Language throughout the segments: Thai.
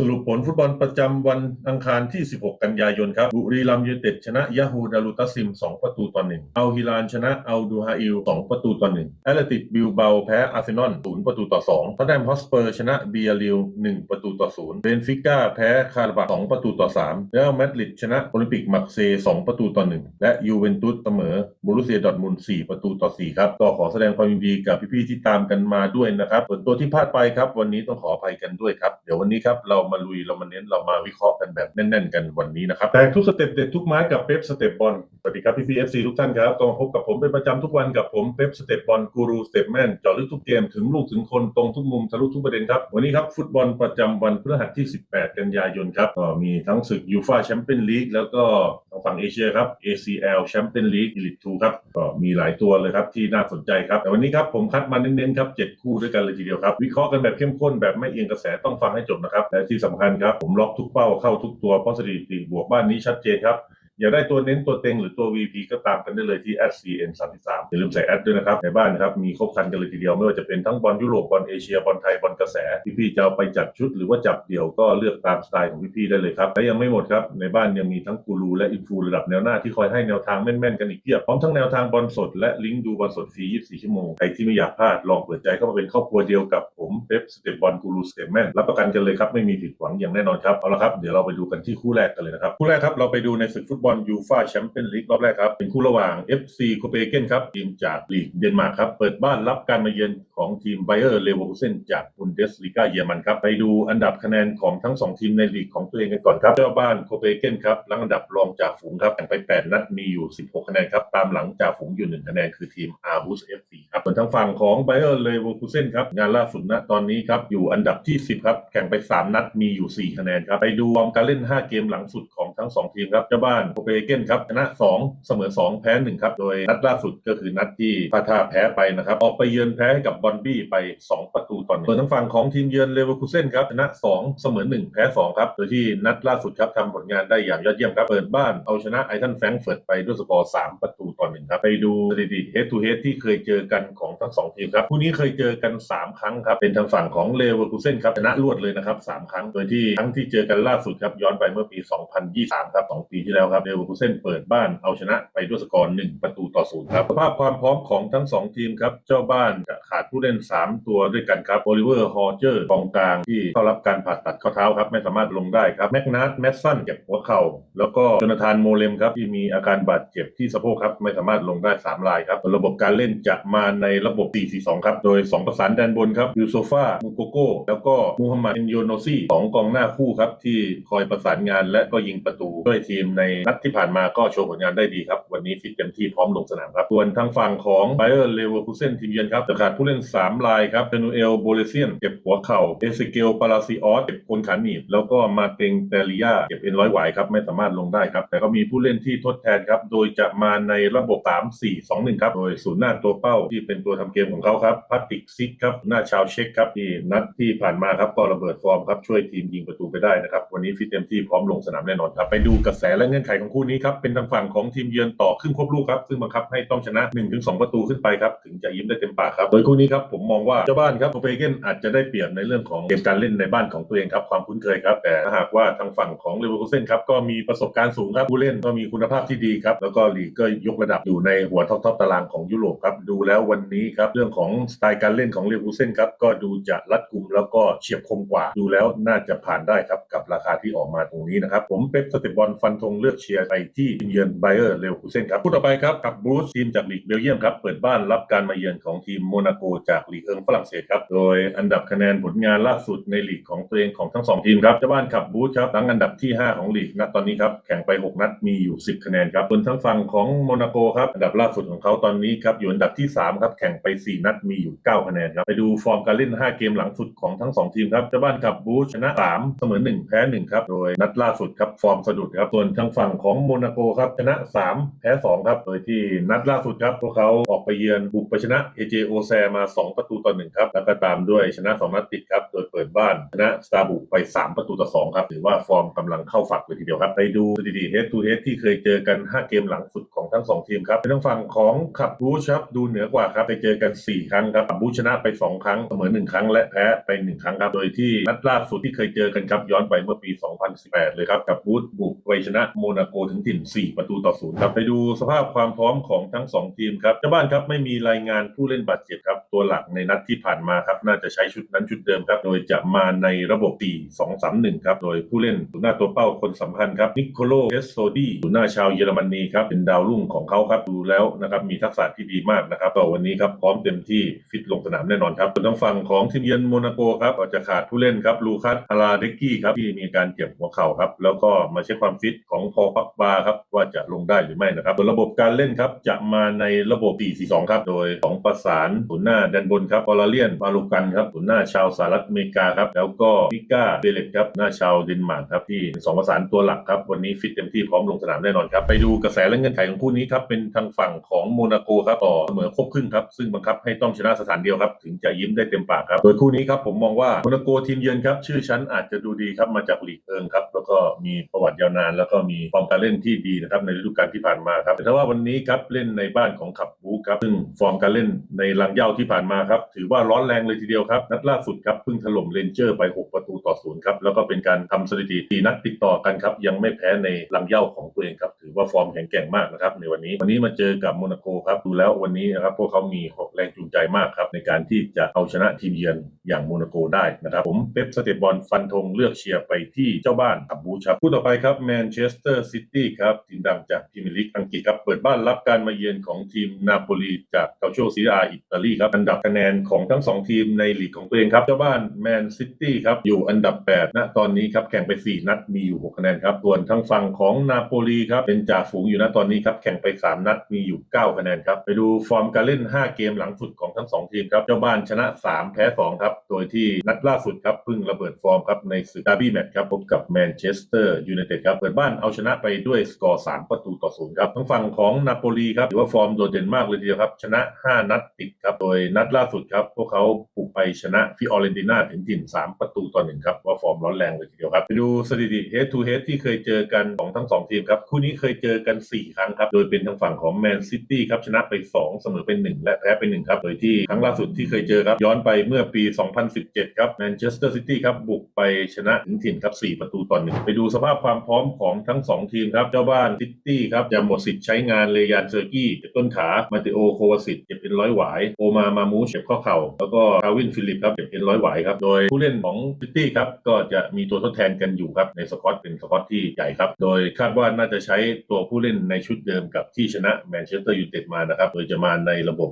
สรุปผลฟุตบอลประจำวันอังคารที่ 16 กันยายนครับ บุรีรัมย์ยูไนเต็ดชนะยาฮูดารุตัสซิม 2 ประตูต่อ1อัลฮิลานชนะอัลดูฮาอิล 2 ประตูต่อ1แอตเลติกบิลเบาแพ้อาร์เซนอล 0 ประตูต่อ2ทอตแนมฮอสเปอร์ชนะเบียริล 1 ประตูต่อ0เบนฟิก้าแพ้คาราบา2ประตูต่อ3แล้วมาดริดชนะโอลิมปิกมักเซ 2 ประตูต่อ1และยูเวนตุสเสมอบูรุเซียดอร์ทมุน4ประตูต่อ4ครับก็ขอแสดงความยินดีกับพี่ๆที่ตามกันมาด้วยนะครับส่วนตัวที่พลาดไปครับวันนี้ต้องขออภัยกันด้วยครับเดี๋ยววันนี้ครับเรามาลุยเรามาเน้นเรามาวิเคราะห์กันแบบแน่น ๆ กันวันนี้นะครับแต่ทุกสเต็ปเด็ดทุกไม้กับเป๊ปสเต็ปบอล วัสดีครับพี่พีเอฟซีทุกท่านครับก็มาพบกับผมเป็นประจำทุกวันกับผมเป๊ปสเตปบอลกูรูสเตปแมนเจาะลึกทุกเกมถึงลูกถึงคนตรงทุกมุมทะลุทุกประเด็นครับ วันนี้ครับฟุตบอลประจำวันพฤหัสที่ 18 กันยายนครับก็มีทั้งศึกยูฟาแชมเปี้ยนลีกแล้วก็ทางฝั่งเอเชียครับ ACL แชมเปี้ยนลีก Elite 2ครับก็มีหลายตัวเลยครับที่น่าสนใจครับ แต่วันนี้ครับผมคัดมาเน้นๆครับเจ็ดคู่ด้วยกันเลยทีเดียวครับ วิเคราะห์กันแบบเข้มข้นแบบไม่เอียงกระแสต้องฟังให้จบนะครับและที่สำคัญครับผมล็อกทุกเป้าเข้าทุกตัวเพราะสถิติบวกบ้านนี้ชัดเจนครับ อยากได้ตัวเน้นตัวเต็งหรือตัว VP ก็ตามกันได้เลยที่ @cn 3 3อย่าลืมใส่แอดด้วยนะครับในบ้านนะครับมีครบครันกันเลยทีเดียวไม่ว่าจะเป็นทั้งบอลยุโรปบอลเอเชียบอลไทยบอลกระแสพี่ๆจะเอาไปจัดชุดหรือว่าจับเดี่ยวก็เลือกตามสไตล์ของพี่ๆได้เลยครับและยังไม่หมดครับในบ้านยังมีทั้งกูรูและอินฟูระดับแนวหน้าที่คอยให้แนวทางแม่นๆกันอีกเพียบพร้อมทั้งแนวทางบอลสดและลิงก์ดูบอลสดฟรี24 ชั่วโมงใครที่ไม่อยากพลาดลองเปิดใจเข้ามาเป็นครอบครัวเดียวกับผมเป๊ปสเตปบอลกูรูสเต็ปแมนรับประกันกันเลยครับไม่มีผิดหวังอย่างแน่นอนครับเอาละครับเดี๋ยวเราไปดูกันที่คู่แรกกันเลยนะครับคู่แรกครับเราไปดูในศึกฟุตบอลยูฟาแชมเปี้ยนลีกรอบแรกครับ เป็นคู่ระหว่าง FC โคเปเกนครับ ทีมจากลีกเดนมาร์กครับ เปิดบ้านรับการมาเยือนของทีมไบเออร์เลเวอร์เซนจากบุนเดสลีกาเยอรมันครับ ไปดูอันดับคะแนนของทั้งสองทีมในลีกของตัวเองกันก่อนครับเจ้าบ้านโคเปเกนครับหลังอันดับรองจากฝูงครับแข่งไป 8 นัดมีอยู่ 16 คะแนนครับตามหลังจากฝูงอยู่ 1 คะแนนคือทีมอาร์บุสเอฟซีครับส่วนทางฝั่งของไบเออร์เลเวอร์เซนครับงานล่าสุดณตอนนี้ครับอยู่อันดับที่ 10 ครับแข่งไป 3 นัดมีอยู่ 4 คะแนนครับไปดูฟอร์มการเล่น 5 เกมหลังสุดของทั้ง 2 ทีมครับเจ้าบ้านโคเปนเกนครับชนะ 2 เสมอ 2 แพ้1ครับ โดยนัดล่าสุดก็คือนัดที่พาทาแพ้ไปนะครับ ออกไปเยือนแพ้ให้กับบอนบี้ไป 2 ประตูต่อหนึ่งส่วนทางฝั่งของทีมเยือนเลเวอร์คูเซ่นครับชนะ 2 เสมอ 1 แพ้ 2 ครับ โดยที่นัดล่าสุดครับทำผลงานได้อย่างยอดเยี่ยมครับ เปิดบ้านเอาชนะไอทันแฟรงเฟิร์ตไปด้วยสกอร์ 3 ประตูต่อหนึ่งครับ ไปดูสถิติ head to head ที่เคยเจอกันของทั้งสองทีมครับคู่นี้เคยเจอกัน 3 ครั้งครับเป็นทางฝั่งของเลเวอร์คูเซ่นครับชนะรวดเลยนะครับสามครั้ง โดยที่ครั้งที่เจอกันล่าสุดครับย้อนไปเมื่อปี 2023 ครับสองปีที่แล้วครับเลวอร์คูเซนเปิดบ้านเอาชนะไปด้วยสกอร์1ประตูต่อศูนย์ครับสภาพความพร้อมของทั้ง 2 ทีมครับ เจ้าบ้านจะขาดผู้เล่น 3 ตัวด้วยกันครับโอลิเวอร์ฮอเจอร์กองกลางที่เข้ารับการผ่าตัดข้อเท้าครับ ไม่สามารถลงได้ครับแม็กนัทแมสซันเจ็บหัวเข่าแล้วก็โจนาธานโมเลมครับที่มีอาการบาดเจ็บที่สะโพกครับไม่สามารถลงได้3รายครับระบบการเล่นจะมาในระบบ 4-4-2 ครับโดย 2 ประสานแดนบนครับยูโซฟามูโกโก้แล้วก็มูฮัมหมัดเอนโยโนซี่สองกองหน้าคู่ครับที่คอยประสานงานและก็ยิงประตูด้วยทีมในนัดที่ผ่านมาก็โชว์ผลงานได้ดีครับ วันนี้ฟิตเต็มที่พร้อมลงสนามครับ ส่วนทางฝั่งของไบเออร์เลเวอร์คูเซนทีมเยือนครับจะขาดผู้เล่น 3 รายครับเทนูเอลโบเลเซียนเจ็บหัวเข่าเอเซเกลปาราซิออสเจ็บคนขาหนีบ แล้วก็มาเตงเตลิยาเจ็บเอ็นร้อยหวายครับไม่สามารถลงได้ครับ แต่ก็มีผู้เล่นที่ทดแทนครับ โดยจะมาในระบบ 3 4 2 1 ครับ โดยศูนย์หน้าตัวเป้าที่เป็นตัวทำเกมของเขาครับพัตติกซิกครับหน้าชาวเช็กครับที่นัดที่ผ่านมาครับก็ระเบิดฟอร์มครับช่วยทีมยิงประตูไปได้นะครับวันนี้ฟิตเต็มที่พร้อมลงสนามแน่นอนครับไปดูกระแสและเงื่อนไขของคู่นี้ครับเป็นทางฝั่งของทีมเยือนต่อครึ่งควบลูกครับซึ่งบังคับให้ต้องชนะ 1-2 ประตูขึ้นไปครับถึงจะยิ้มได้เต็มปากครับโดยคู่นี้ครับผมมองว่าเจ้าบ้านครับโคเปนเกนอาจจะได้เปรียบในเรื่องของเกมการเล่นในบ้านของตัวเองครับความคุ้นเคยครับแต่ถ้าหากว่าทางฝั่งของเลเวอร์คูเซนครับก็มีประสบการณ์สูงครับผู้เล่นก็มีคุณภาพที่ดีครับแล้วก็ลีกก็ยกระดับอยู่ในหัวท็อปทอปตารางของยุโรปครับดูแล้ววันนี้ครับเรื่องของสไตล์การเล่นของเลเวอร์คูเซนครับก็ดูจะรัดกุมแล้วก็เฉียบคมกว่า ดูแล้วน่าจะผ่านได้ครับกับราคาที่ออกมาตรงนี้นะครับผมเป๊ปสเตปบอลฟันธงเลือกเชยร์ไปที่เยือนไบเออร์เลเวอร์คูเซนครับคู่ต่อไปครับกับบรูซทีมจากลีกเบลเยียมครับเปิดบ้านรับการมาเยือนของทีมโมนาโกจากลีกเอิงฝรั่งเศสครับโดยอันดับคะแนนผลงานล่าสุดในลีกของตัวเองของทั้งสองทีมครับเจ้าบ้านขับบูธครับหลังอันดับที่ 5 ของลีกณตอนนี้ครับแข่งไป 6 นัดมีอยู่ 10 คะแนนครับส่วนทางฝั่งของโมนาโกครับอันดับล่าสุดของเขาตอนนี้ครับอยู่อันดับที่ 3 ครับแข่งไป 4 นัดมีอยู่ 9 คะแนนครับไปดูฟอร์มการเล่น 5 เกมหลังสุดของทั้ง 2 ทีมครับเจ้าบ้านขับบูธชนะ 3 เสมอ 1 แพ้ 1 ครับโดยนัดล่าสุดครับฟอร์มสะดุดครับส่วนทางฝั่งของโมนาโกครับชนะ 3 แพ้ 2 ครับโดยที่นัดล่าสุดครับ พวกเขาออกไปเยือนบุกไปชนะเอเจโอแซมา 2 ประตูต่อ1ครับแล้วก็ตามด้วยชนะ 2 นัดติดครับ โดยเปิดบ้านชนะสตาบุไป 3 ประตูต่อ2ครับถือว่าฟอร์มกำลังเข้าฝักเลยทีเดียวครับ ไปดูสถิติ head to head ที่เคยเจอกัน 5 เกมหลังสุดของทั้ง 2 ทีมครับเป็นทางฝั่งของขับบูชครับดูเหนือกว่าครับไปเจอกัน 4 ครั้งครับบูชชนะไป 2 ครั้งเสมอ 1 ครั้งและแพ้ไป 1 ครั้งครับโดยที่นัดล่าสุดที่เคยเจอกันครับย้อนไปเมื่อปี 2018 เลยครับกับบูชบุกไปชนะโมนาโกถึงถิ่น 4 ประตูต่อ0ครับไปดูสภาพความพร้อมของทั้ง 2 ทีมครับเจ้าบ้านครับไม่มีรายงานผู้เล่นบาดเจ็บครับตัวหลักในนัดที่ผ่านมาครับน่าจะใช้ชุดนั้นชุดเดิมครับโดยจะมาในระบบ 4 2 3 1 ครับโดยผู้เล่นศูนย์หน้าตัวเป้าคนสำคัญครับนิโคโลเอสโซดีศูนย์หน้าชาวเยอรมนีครับเป็นดาวรุ่งของเขาครับดูแล้วนะครับมีทักษะที่ดีมากนะครับก็วันนี้ครับพร้อมเต็มที่ฟิตลงสนามแน่นอนครับส่วนทางฝั่งของทีมเยือนโมนาโกครับอาจจะขาดผู้เล่นครับลูคัสฮาราเดกกี้ครับที่มีการเจ็บหัวเข่าครับแล้วก็มาเช็คความฟิตของพอปักบาครับว่าจะลงได้หรือไม่นะครับส่วนระบบการเล่นครับจะมาในระบบ 4-4-2 ครับ โดยสองประสานศูนย์หน้าแดนบนครับออลาเลียนมาลูกันครับศูนย์หน้าชาวสหรัฐอเมริกาครับแล้วก็มิก้าเบเลตครับหน้าชาวเดนมาร์กครับที่สองประสานตัวหลักครับวันนี้ฟิตเต็มที่พร้อมลงสนามแน่นอนครับไปดูกระแสและเงื่อนไขของคู่นี้ครับเป็นทางฝั่งของโมนาโกครับต่อเสมอครบครึ่งครับซึ่งบังคับให้ต้องชนะสถานเดียวครับถึงจะยิ้มได้เต็มปากครับโดยคู่นี้ครับผมมองว่าโมนาโกทีมเยือนครับชื่อชั้นอาจจะดูดีครับมาจากลีกเอิงครับแล้วก็มีประวัติยาวนานแล้วก็มีฟอร์มการเล่นที่ดีนะครับในฤดูกาลที่ผ่านมาครับแต่ว่าวันนี้ครับเล่นในบ้านของขับบูครับซึ่งฟอร์มการเล่นในลังเย่าที่ผ่านมาครับถือว่าร้อนแรงเลยทีเดียวครับนัดล่าสุดครับเพิ่งถล่มเรนเจอร์ไป 6 ประตูต่อศูนย์ครับแล้วก็เป็นการทำสถิติตีนัดติดต่อกันครับยังไม่แพ้ในลังเย่าของตัวเองครับถือว่าฟอร์มแข็งแกร่งมากนะครับในวันนี้วันนี้มาเจอกับโมนาโกครับดูแล้ววันนี้นะครับพวกเขามีแรงจูงใจมากครับในการที่จะเอาชนะทีมเยือนอย่างโมนาโกได้นะครับ ผมเป๊ปสเตปบอลฟันธงเลือกเชียร์ไปที่เจ้าบ้านขับบูครับคู่ต่อไปครับแมนเชสเตอร์ซิตี้ครับทีมดังจากพรีเมียร์ลีกอังกฤษครับเปิดบ้านรับการมาเยือนของทีมนาโปลีจากเกาโชซีอาอิตาลีครับอันดับคะแนนของทั้งสองทีมในลีกของตัวเองครับเจ้าบ้านแมนซิตี้ครับอยู่อันดับ8ณตอนนี้ครับแข่งไป 4 นัดมีอยู่ 6 คะแนนครับส่วนทางฝั่งของนาโปลีครับเป็นจ่าฝูงอยู่ณตอนนี้ครับแข่งไป 3 นัดมีอยู่ 9 คะแนนครับไปดูฟอร์มการเล่น 5 เกมหลังสุดของทั้ง2ทีมครับ เจ้าบ้านชนะ 3 แพ้ 2 ครับ โดยที่นัดล่าสุดครับเพิ่งระเบิดฟอร์มครับในศึกดาร์บี้แมตช์ครับพบกับแมนเชสเตอร์ยูไนเต็ดครับเปิดบ้านเอาชนะไปด้วยสกอร์ 3 ประตูต่อศูนย์ครับทางฝั่งของนาโปลีครับถือว่าฟอร์มโดดเด่นมากเลยทีเดียวครับชนะ 5 นัดติดครับโดยนัดล่าสุดครับพวกเขาบุกไปชนะฟิออเรนติน่าถึงถิ่น3 ประตูต่อหนึ่งครับว่าฟอร์มร้อนแรงเลยทีเดียวครับไปดูสถิติ head to head ที่เคยเจอกันของทั้ง 2 ทีมครับคู่นี้เคยเจอกัน 4 ครั้งครับโดยเป็นทางฝั่งของแมนซิตี้ครับชนะไป 2 เสมอเป็น 1 และแพ้ไป1ครับโดยที่ครั้งล่าสุดที่เคยเจอครับ ย้อนไปเมื่อปี 2017 ครับแมนเชสเตอร์ซิตี้ครับ บุกไปชนะถึงถิ่นครับ 4 ประตูต่อหนึ่งไปดูสภาพความพร้อมของทั้ง 2 ทีมครับ เจ้าบ้านซิตี้ครับจะหมดสิทธิ์ใช้งานเลยานเซอร์กี้เจ็บต้นขามาติโอโควาสิตเจ็บเป็นร้อยหวายโอมามามูเจ็บข้อเข่าแล้วก็คาวินฟิลิปครับเจ็บเป็นร้อยหวายครับโดยผู้เล่นของซิตี้ครับก็จะมีตัวทดแทนกันอยู่ครับในสกอตเป็นสกอตที่ใหญ่ครับโดยคาดว่าน่าจะใช้ตัวผู้เล่นในชุดเดิมกับที่ชนะแมนเชสเตอร์ยูไนเต็ดมานะครับโดยจะมาในระบบ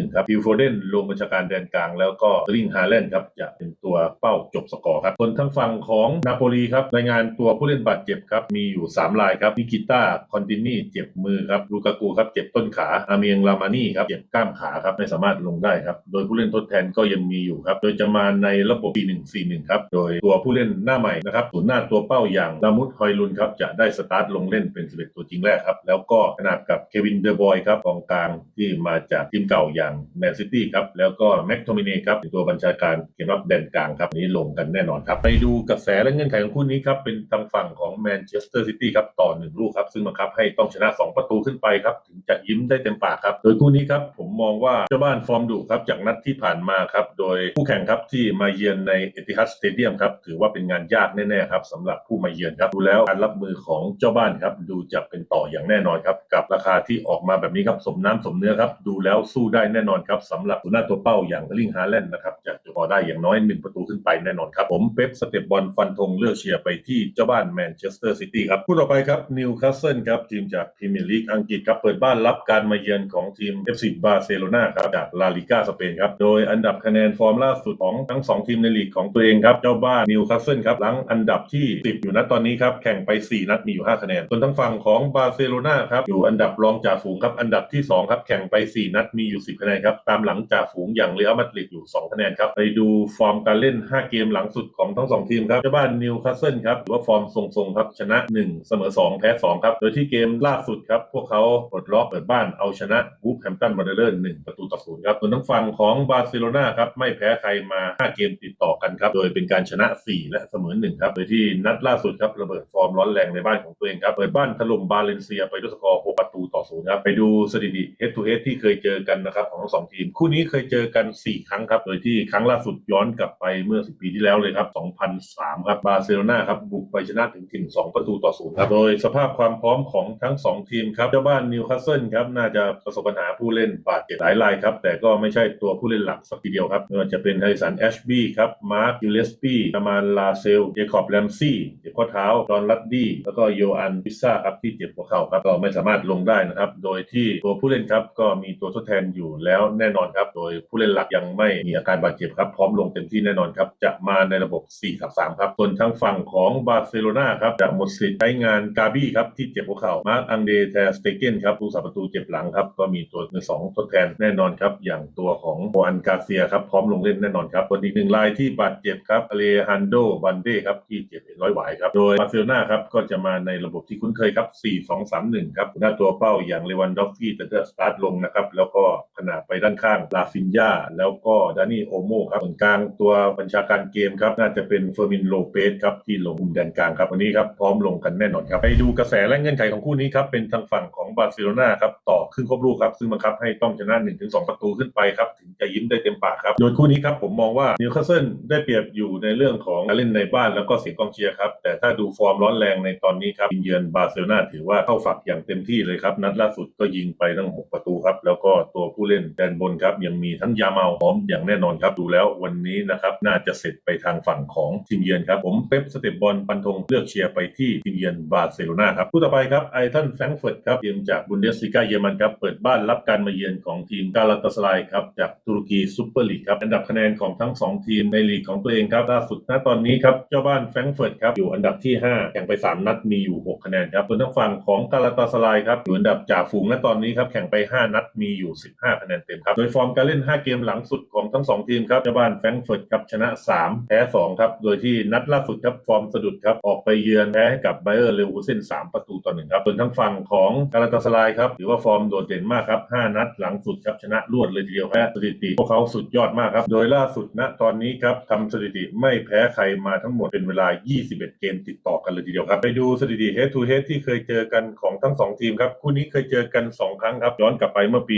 4-2-3-1ครับฟิลโฟเดนลงบัญชาการแดนกลาง แล้วก็ลิงฮาแลนครับจะเป็นตัวเป้าจบสกอร์ครับส่วนทางฝั่งของนาโปลีครับรายงานตัวผู้เล่นบาดเจ็บครับมีอยู่ 3 รายครับนิกิต้าคอนตินีเจ็บมือครับลูกากูครับเจ็บต้นขาอาเมียงลามานี่ครับเจ็บกล้ามขาครับไม่สามารถลงได้ครับโดยผู้เล่นทดแทนก็ยังมีอยู่ครับโดยจะมาในระบบ 4-1-4-1 ครับโดยตัวผู้เล่นหน้าใหม่นะครับศูนย์หน้าตัวเป้าอย่างลามุดฮอยลุนครับจะได้สตาร์ทลงเล่นเป็น11ตัวจริงแรกครับแล้วก็ขนาดกับเควินเดอร์บอยครับกองกลางที่มาจากทีมเก่าอย่างแมนซิตี้ครับ แล้วก็แม็กโทมิน่ครับตัวบัญชาการเกมรับแดนกลางครับนี้ลงกันแน่นอนครับ ไปดูกระแสและเงื่อนไขของคู่นี้ครับ เป็นทางฝั่งของแมนเชสเตอร์ซิตี้ครับ ต่อหนึ่งลูกครับ ซึ่งบังคับให้ต้องชนะ 2 ประตูขึ้นไปครับ ถึงจะยิ้มได้เต็มปากครับ โดยคู่นี้ครับผมมองว่าเจ้าบ้านฟอร์มดุครับจากนัดที่ผ่านมาครับโดยคู่แข่งครับที่มาเยือนในเอติฮัดสเตเดียมครับถือว่าเป็นงานยากแน่ๆครับสำหรับผู้มาเยือนครับดูแล้วการรับมือของเจ้าบ้านครับดูจะเป็นต่ออย่างแน่นอนครับกับราคาที่ออกมาแบบนี้ครับสมน้ำสมเนื้อครับดูแล้วสู้ได้แน่นอนครับสำหรับตัวหน้าตัวเป้าอย่างลิงฮาแลนด์นะครับจะพอได้อย่างน้อย 1 ประตูขึ้นไปแน่นอนครับ ผมเป๊ปสเตปบอลฟันธงเลือกเชียร์ไปที่เจ้าบ้านแมนเชสเตอร์ซิตี้ครับคู่ต่อไปครับนิวคาสเซิลครับทีมจากพรีเมียร์ลีกอังกฤษครับเปิดบ้านรับการมาเยือนของทีม FC บาร์เซโลนาครับจากลาลิก้าสเปนครับโดยอันดับคะแนนฟอร์มล่าสุดของทั้ง 2 ทีมในลีกของตัวเองครับเจ้าบ้านนิวคาสเซิลครับหลังอันดับที่ 10 อยู่ณตอนนี้ครับแข่งไป 4 นัดมีอยู่ 5 คะแนนส่วนทางฝั่งของบาร์เซโลนาครับอยู่อันดับรองจ่าฝูงครับอันดับที่2ครับแข่งไป 4 นัดมีอยู่ 10คะแนนครับตามหลังจ่าฝูงอย่างเรอัลมาดริดอยู่ 2 คะแนนครับไปดูฟอร์มการเล่น 5 เกมหลังสุดของทั้ง 2 ทีมครับเจ้าบ้านนิวคาสเซิลครับถือว่าฟอร์มทรงๆครับชนะ 1 เสมอ 2 แพ้ 2 ครับ โดยที่เกมล่าสุดครับพวกเขาปลดล็อกเปิดบ้านเอาชนะวูฟแฮมตันวันเดอร์หนึ่งประตูต่อศูนย์ครับส่วนทางฝั่งของบาร์เซโลนาครับไม่แพ้ใครมา 5 เกมติดต่อกันครับโดยเป็นการชนะ 4 และเสมอ1ครับโดยที่นัดล่าสุดครับระเบิดฟอร์มร้อนแรงในบ้านของตัวเองครับเปิดบ้านถล่มบาเลนเซียไปด้วยสกอร์6ประตูต่อศูนย์ครับไปดูสถิติ head to head ที่เคยเจอกันนะครับของทั้งสองทีม คู่นี้เคยเจอกัน 4 ครั้งครับ โดยที่ครั้งล่าสุดย้อนกลับไปเมื่อ 10 ปีที่แล้วเลยครับ 2003 ครับบาร์เซโลนาครับบุกไปชนะถึงถิ่น 2 ประตูต่อศูนย์ครับ โดยสภาพความพร้อมของทั้ง 2 ทีมครับเจ้าบ้านนิวคาสเซิลครับน่าจะประสบปัญหาผู้เล่นบาดเจ็บหลายรายครับแต่ก็ไม่ใช่ตัวผู้เล่นหลักสักทีเดียวครับไม่ว่าจะเป็นไฮสันแอชบีครับมาร์คยูเลสปีอามานลาเซลเจคอบแรมซี่เจ็บข้อเท้าดอนลัดดี้แล้วก็โยอันพิซซ่าครับที่เจ็บหัวเข่าครับก็ไม่สามารถลงได้นะครับโดยที่ตัวผู้เล่นครับก็มีตัวทดแทนอยู่แล้วแน่นอนครับ โดยผู้เล่นหลักยังไม่มีอาการบาดเจ็บครับ พร้อมลงเต็มที่แน่นอนครับ จะมาในระบบ4 3 3ครับส่วนทางฝั่งของบาร์เซโลนาครับจะหมดสิทธิ์ใช้งานกาบี้ครับที่เจ็บหัวเข่ามาร์คอังเดแทสเตเกนครับผู้สาประตูเจ็บหลังครับก็มีตัวมือสองทดแทนแน่นอนครับอย่างตัวของโออันกาเซียครับพร้อมลงเล่นแน่นอนครับส่วนอีกหนึ่งรายที่บาดเจ็บครับอเลฮันโดบันเดครับที่เจ็บเป็นร้อยหวายครับโดยบาร์เซโลนาครับก็จะมาในระบบที่คุ้นเคยครับ4 2 3 1ครับหน้าตัวเป้าอย่างเลวันดอฟฟี่จะเลือกสตาร์ทลงนะครับแล้วก็ ขนาดไปด้านข้างลาฟินยาแล้วก็ดานี่โอโมครับส่วนกลางตัวบัญชาการเกมครับน่าจะเป็นเฟอร์มินโลเปสครับที่ลงมุมแดนกลางครับวันนี้ครับพร้อมลงกันแน่นอนครับไปดูกระแสและเงื่อนไขของคู่นี้ครับเป็นทางฝั่งของบาร์เซโลนาครับต่อครึ่งครบลูกครับซึ่งบังคับให้ต้องชนะ1-2 ประตูขึ้นไปครับถึงจะยิ้มได้เต็มปากครับโดยคู่นี้ครับผมมองว่านิวคาสเซิลได้เปรียบอยู่ในเรื่องของการเล่นในบ้านแล้วก็เสียงกองเชียร์ครับแต่ถ้าดูฟอร์มร้อนแรงในตอนนี้ครับทีมเยือนบาร์เซโลนาถือว่าเข้าฝักอย่างเต็มที่เลยครับนัดล่าสุดก็ยิงไปทั้ง 6 ประตูครับแล้วก็ตัวผู้เล่นแดนบนครับยังมีทั้งยาเมาพร้อมอย่างแน่นอนครับดูแล้ววันนี้นะครับน่าจะเสร็จไปทางฝั่งของทีมเยือนครับผมเป๊ปสเตปบอลปันธงเลือกเชียร์ไปที่ทีมเยือนบาร์เซโลนาครับคู่ต่อไปครับไอทันแฟรงเฟิร์ตครับทีมจากบุนเดสลีกาเยอรมันครับเปิดบ้านรับการมาเยือนของทีมกาลาตาสไลครับจากตุรกีซูเปอร์ลีกครับอันดับคะแนนของทั้ง 2 ทีมในลีกของตัวเองครับล่าสุดณตอนนี้ครับเจ้าบ้านแฟรงเฟิร์ตครับอยู่อันดับที่ 5 แข่งไป 3 นัดมีอยู่ 6 คะแนนครับส่วนทางฝั่งของกาลาตาสไลครับอยู่อันดับจ่าฝูงณตอนนี้ครับแข่งไป 5 นัดมีอยู่ 15คะแนนเต็มครับ โดยฟอร์มการเล่น 5 เกมหลังสุดของทั้ง 2 ทีมครับเจ้าบ้านแฟรงก์เฟิร์ตครับชนะ 3 แพ้ 2 ครับ โดยที่นัดล่าสุดครับฟอร์มสะดุดครับ ออกไปเยือนแพ้ให้กับไบเออร์เลวูเซน3 ประตูต่อหนึ่งครับส่วนทางฝั่งของกาลาตาสไลครับถือว่าฟอร์มโดดเด่นมากครับ5นัดหลังสุดครับชนะรวดเลยทีเดียวแพ้สถิติพวกเขาสุดยอดมากครับโดยล่าสุดณตอนนี้ครับทำสถิติไม่แพ้ใครมาทั้งหมดเป็นเวลา 21 เกมติดต่อกันเลยทีเดียวครับไปดูสถิติ head to head ที่เคยเจอกันของทั้งสองทีมครับคู่นี้เคยเจอกัน 2 ครั้งครับย้อนกลับไปเมื่อปี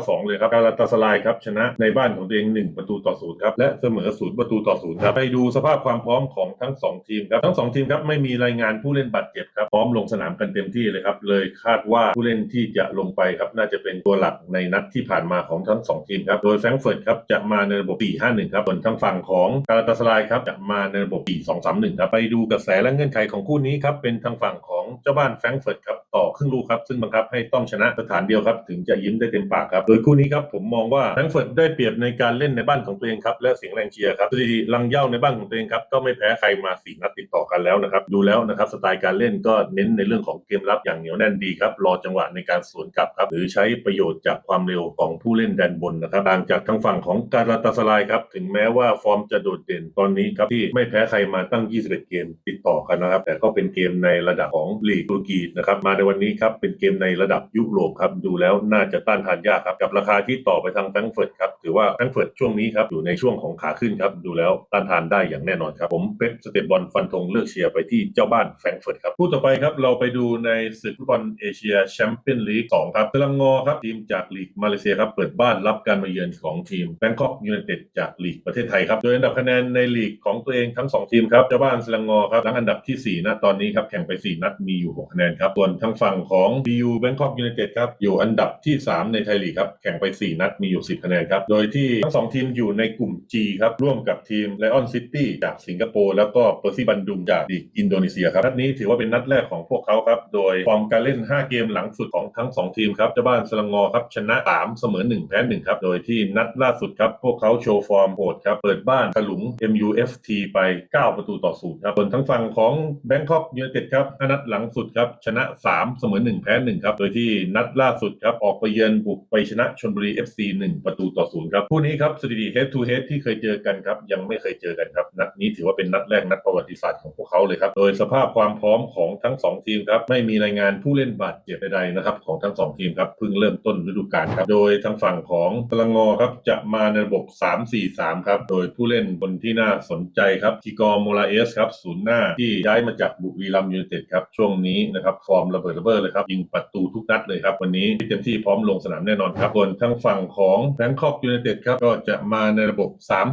9-2 เลยครับกาลาตาสไลครับชนะในบ้านของตัวเอง 1 ประตูต่อศูนย์ครับและเสมอศูนย์ประตูต่อศูนย์ครับไปดูสภาพความพร้อมของทั้ง 2 ทีมครับทั้ง 2 ทีมครับไม่มีรายงานผู้เล่นบาดเจ็บครับพร้อมลงสนามกันเต็มที่เลยครับเลยคาดว่าผู้เล่นที่จะลงไปครับน่าจะเป็นตัวหลักในนัดที่ผ่านมาของทั้ง 2 ทีมครับโดยแฟรงเฟิร์ตครับจะมาในระบบ 4-5-1 ครับส่วนทางฝั่งของกาลาตาสไลครับจะมาในระบบ 4-2-3-1 ครับไปดูกระแสและเงื่อนไขของคู่นี้ครับเป็นทางฝั่งของเจ้าบ้านแฟรงเฟิร์ตครับต่อครึ่งลูกครับซึ่งบังคับให้ต้องชนะสถานเดียวครับถึงจะยิ้มได้เต็มปากครับโดยคู่นี้ครับผมมองว่าแฟรงเฟิร์ตได้เปรียบในการเล่นในบ้านของตัวเองครับและเสียงแรงเชียร์ครับสถิติลังเย่าในบ้านของตัวเองครับก็ไม่แพ้ใครมาสี่นัดติดต่อกันแล้วนะครับดูแล้วนะครับสไตล์การเล่นก็เน้นในเรื่องของเกมรับอย่างเหนียวแน่นดีครับรอจังหวะในการสวนกลับครับหรือใช้ประโยชน์จากความเร็วของผู้เล่นแดนบนนะครับต่างจากทางฝั่งของกาลาตาสไลครับถึงแม้ว่าฟอร์มจะโดดเด่นตอนนี้ครับที่ไม่แพ้ใครมาตั้ง 21 เกมติดต่อกันนะครับแต่ก็เป็นเกมในระดับของลีกตุรกีนะครับมาในวันนี้ครับเป็นเกมในระดับยุโรปครับดูแล้วน่าจะต้านทานยากครับกับราคาที่ต่อไปทางแฟรงเฟิร์ตครับถือว่าแฟรงเฟิร์ตช่วงนี้ครับอยู่ในช่วงของขาขึ้นครับดูแล้วต้านทานได้อย่างแน่นอนครับผมเป๊ปสเตปบอลฟันธงเลือกเชียร์ไปที่เจ้าบ้านแฟรงเฟิร์ตครับคู่ต่อไปครับเราไปดูในศึกฟุตบอลเอเชียแชมเปี้ยนลีก2ครับเซลังงอครับทีมจากลีกมาเลเซียครับเปิดบ้านรับการมาเยือนของทีมแบงคอกยูไนเต็ดจากลีกประเทศไทยครับโดยอันดับคะแนนในลีกของตัวเองทั้ง 2 ทีมครับเจ้าบ้านเซลังงอครับหลังอันดับที่ 4 นะตอนนี้ครับแข่งไป 4 นัดมีอยู่ 6 คะแนนครับส่วนทางฝั่งของ BU Bangkok United ครับอยู่อันดับที่ 3 ในไทยลีกครับแข่งไป 4 นัดมีอยู่ 10 คะแนนครับ โดยที่ทั้ง 2 ทีมอยู่ในกลุ่ม G ครับร่วมกับทีม Lion City จากสิงคโปร์แล้วก็เปอร์ซี่บันดุงจากลีกอินโดนีเซียครับนัดนี้ถือว่าเป็นนัดแรกของพวกเขาครับโดยฟอร์มการเล่น 5 เกมหลังสุดของทั้ง 2 ทีมครับเจ้าบ้านเซลังงอครับชนะ 3 เสมอ 1 แพ้ 1 ครับ โดยที่นัดล่าสุดครับพวกเขาโชว์ฟอร์มโหดครับเปิดบ้านถลุง MUFT ไป 9 ประตูต่อศูนย์ครับส่วนทั้งฝั่งของ Bangkok United ครับนัดหลังสุดครับชนะ 3 เสมอ 1 แพ้ 1 ครับ โดยที่นัดล่าสุดครับออกไปเยือนบุกไปชนะชลบุรี FC 1 ประตูต่อศูนย์ครับคู่นี้ครับสถิติ head to head ที่เคยเจอกันครับยังไม่เคยเจอกันครับนัดนี้ถือว่าเป็นนัดแรกนัดประวัติศาสตร์ของพวกเขาเลยครับโดยสภาพความพร้อมของทั้งสองทีมครับไม่มีรายงานผู้เล่นบาดเจ็บใดๆนะครับของทั้งสองทีมครับเพิ่งเริ่มต้นฤดูกาลครับโดยทางฝั่งของตะลังงอครับจะมาในระบบ 3-4-3 ครับโดยผู้เล่นคนที่น่าสนใจครับกิกอร์โมราเอสครับศูนย์หน้าที่ย้ายมาจากบุรีรัมย์ยูไนเต็ดครับช่วงนี้นะครับฟอร์มระเบิดระเบ้อเลยครับยิงประตูทุกนัดเลยครับวันนี้เต็มที่พร้อมลงสนามแน่นอนครับส่วนทางฝั่งของแบงคอกยูไนเต็ดครับก็จะมาในระบบ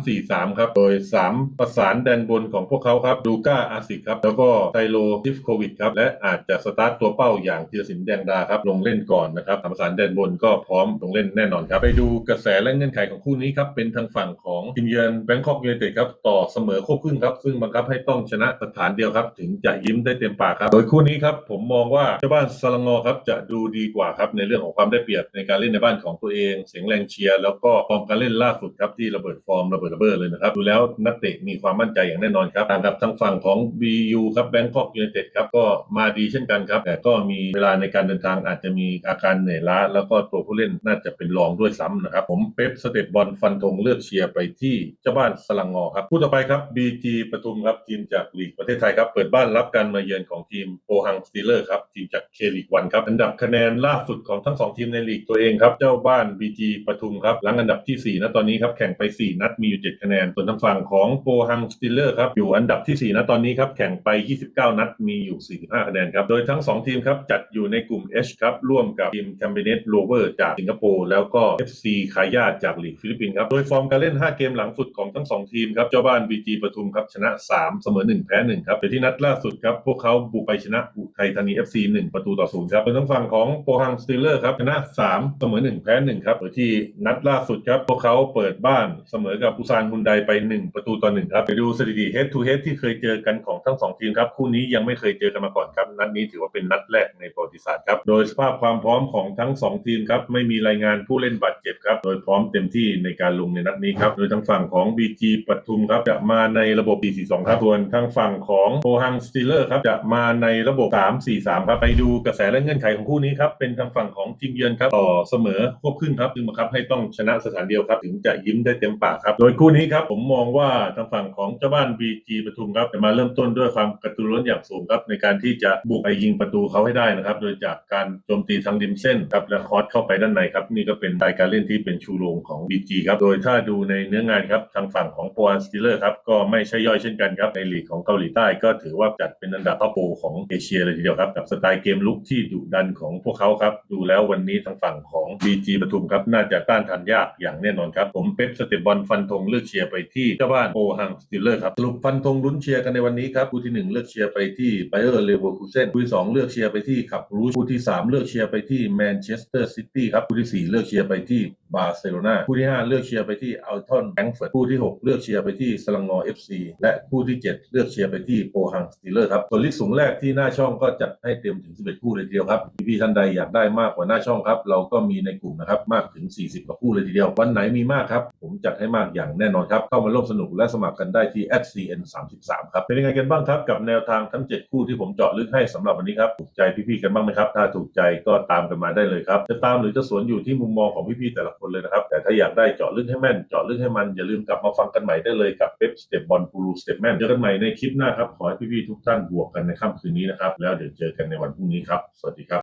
3-4-3 ครับ โดย 3 ประสานแดนบนของพวกเขาครับดูก้าอาซิกครับ แล้วก็ไทโลทิฟโควิดครับ และอาจจะสตาร์ทตัวเป้าอย่างธีรศิลป์แดงดาครับ ลงเล่นก่อนนะครับสามประสานแดนบนก็พร้อมลงเล่นแน่นอนครับ ไปดูกระแสและเงื่อนไขของคู่นี้ครับ เป็นทางฝั่งของทีมเยือนแบงคอกยูไนเต็ดครับต่อเสมอควบครึ่งครับ ซึ่งบังคับให้ต้องชนะสถานเดียวครับ ถึงจะยิ้มได้เต็มปากครับ โดยคู่นี้ครับผมมองว่าเจ้าบ้านซาลังงอครับจะดูดีกว่าครับในเรื่องของความได้เปรียบในการเล่นในบ้านของตัวเอง เสียงแรงเชียร์ แล้วก็ฟอร์มการเล่นล่าสุดครับที่ระเบิดฟอร์มระเบิดระเบ้อเลยนะครับดูแล้วนักเตะมีความมั่นใจอย่างแน่นอนครับต่างกับทางฝั่งของ BU ครับแบงคอกยูไนเต็ดครับก็มาดีเช่นกันครับ แต่ก็มีเวลาในการเดินทางอาจจะมีอาการเหนื่อยล้า แล้วก็ตัวผู้เล่นน่าจะเป็นรองด้วยซ้ำนะครับ ผมเป๊ปสเตปบอลฟันธงเลือกเชียร์ไปที่เจ้าบ้านสลังงอครับคู่ต่อไปครับ BG ปทุมครับทีมจากลีกประเทศไทยครับเปิดบ้านรับการมาเยือนของทีมโปฮังสตีเลอร์ครับทีมจากเคลีกวันครับอันดับคะแนนล่าสุดของทั้งสองทีมในลีกตัวเองครับเจ้าบ้าน BG ปทุมครับหลังอันดับที่ 4 นะตอนนี้ครับแข่งไป 4 นัดมีอยู่ 7 คะแนน ส่วนทางฝั่งของโปฮังสตีเลอร์ครับอยู่อันดับที่ 4 นะตอนนี้ครับแข่งไป 29 นัดมีอยู่ 45 คะแนนครับโดยทั้ง 2 ทีมครับจัดอยู่ในกลุ่ม H ครับร่วมกับทีมแคมเบเนตโรเวอร์จากสิงคโปร์แล้วก็ FC คายาจากลีกฟิลิปปินส์ครับโดยฟอร์มการเล่น 5 เกมหลังสุดของทั้ง 2 ทีมครับเจ้าบ้าน BG ปทุมครับชนะ 3 เสมอ 1 แพ้ 1 ครับแต่ที่นัดล่าสุดครับพวกเขาบุกไปชนะอุทัยธานี FC 1 ประตูต่อศูนย์ครับส่วนทางฝั่งของโปฮังสตีเลอร์ครับชนะ 3 เสมอ1 แพ้1ครับโดยที่นัดล่าสุดครับพวกเขาเปิดบ้านเสมอกับปูซานฮุนไดไป 1 ประตูต่อ1ครับไปดูสถิติ head to head ที่เคยเจอกันของทั้งสองทีมครับคู่นี้ยังไม่เคยเจอกันมาก่อนครับนัดนี้ถือว่าเป็นนัดแรกในประวัติศาสตร์ครับโดยสภาพความพร้อมของทั้งสองทีมครับไม่มีรายงานผู้เล่นบาดเจ็บครับโดยพร้อมเต็มที่ในการลงในนัดนี้ครับโดยทางฝั่งของ BG ปทุมครับจะมาในระบบ 4-4-2 ครับส่วนทางฝั่งของโปฮังสตีเลอร์ครับจะมาในระบบ 3-4-3 ครับไปดูกระแสและเงื่อนไขของคู่นี้ครับเป็นทางฝั่งของทีมเยือนครับต่อเสมอควบครึ่งครับจึงบังคับให้ต้องชนะสถานเดียวครับถึงจะยิ้มได้เต็มปากครับ โดยคู่นี้ครับผมมองว่าทางฝั่งของเจ้าบ้าน BG ปทุมครับจะมาเริ่มต้นด้วยความกระตือร้นอย่างสูงครับในการที่จะบุกไปยิงประตูเขาให้ได้นะครับ โดยจากการโจมตีทางริมเส้นครับและคอร์สเข้าไปด้านในครับนี่ก็เป็นสไตล์การเล่นที่เป็นชูโรงของ BG ครับโดยถ้าดูในเนื้องานครับทางฝั่งของปรอันสติเลอร์ครับก็ไม่ใช่ย่อยเช่นกันครับในลีกของเกาหลีใต้ก็ถือว่าจัดเป็นอันดับท็อปโปของเอเชียเลยทีเดียวครับกับสไตล์เกมลุกที่ดุดันของพวกเขาครับดูแล้ววันนี้ทางฝั่งของ BG ปทุมครับ น่าจะต้านทานยากอย่างแน่นอนครับ ผมเป๊ปสเตปบอลฟันธงเลือกเชียร์ไปที่เจ้าบ้านโอฮังสติเลอร์ครับสรุปฟันธงลุ้นเชียร์กันในวันนี้ครับคู่ที่หนึ่งเลือกเชียร์ไปที่ไบเออร์เลเวอร์คูเซนคู่ที่สองเลือกเชียร์ไปที่ขับรูชคู่ที่สามเลือกเชียร์ไปที่แมนเชสเตอร์ซิตี้ครับคู่ที่สี่เลือกเชียร์ไปที่บาร์เซโลนาคู่ที่ห้าเลือกเชียร์ไปที่อัลทอนแฟรงก์เฟิร์ตคู่ที่หกเลือกเชียร์ไปที่สลังงอ FC และคู่ที่เจ็ดเลือกเชียร์ไปที่โปฮังสติเลอร์ครับส่วนลีกสูงแรกที่หน้าช่องก็จัดให้เต็มถึง 11 คู่เลยทีเดียวครับพี่ๆท่านใดอยากได้มากกว่าหน้าช่องครับเราก็มีในกลุ่มนะครับมากถึง 40กว่าคู่เลยทีเดียว วันไหนมีมากครับ ผมจัดให้มากอย่างแน่นอนครับ เข้ามาร่วมสนุกและสมัครกันได้ที่ @cn 3 3 ครับ เป็นยังไงกันบ้างครับ กับแนวทางทั้ง 7 คู่ที่ผมเจาะลึกให้สำหรับวันนี้ครับถูกใจพี่ๆกันบ้างไหมครับ ถ้าถูกใจก็ตามกันมาได้เลยครับจะตามหรือจะสวนอยู่ที่มุมมองของพี่ๆแต่ละคนเลยนะครับแต่ถ้าอยากได้เจาะลึกให้แม่นเจาะลึกให้มันอย่าลืมกลับมาฟังกันใหม่ได้เลยกับเป๊ปสเต็ปบอลกูรูสเต็ปแมนเจอกันใหม่ในคลิปหน้าครับขอให้พี่ๆทุกท่านบวกกันในค่ำคืนนี้นะครับแล้วเดี๋ยวเจอกันในวันพรุ่งนี้ครับสวัสดีครับ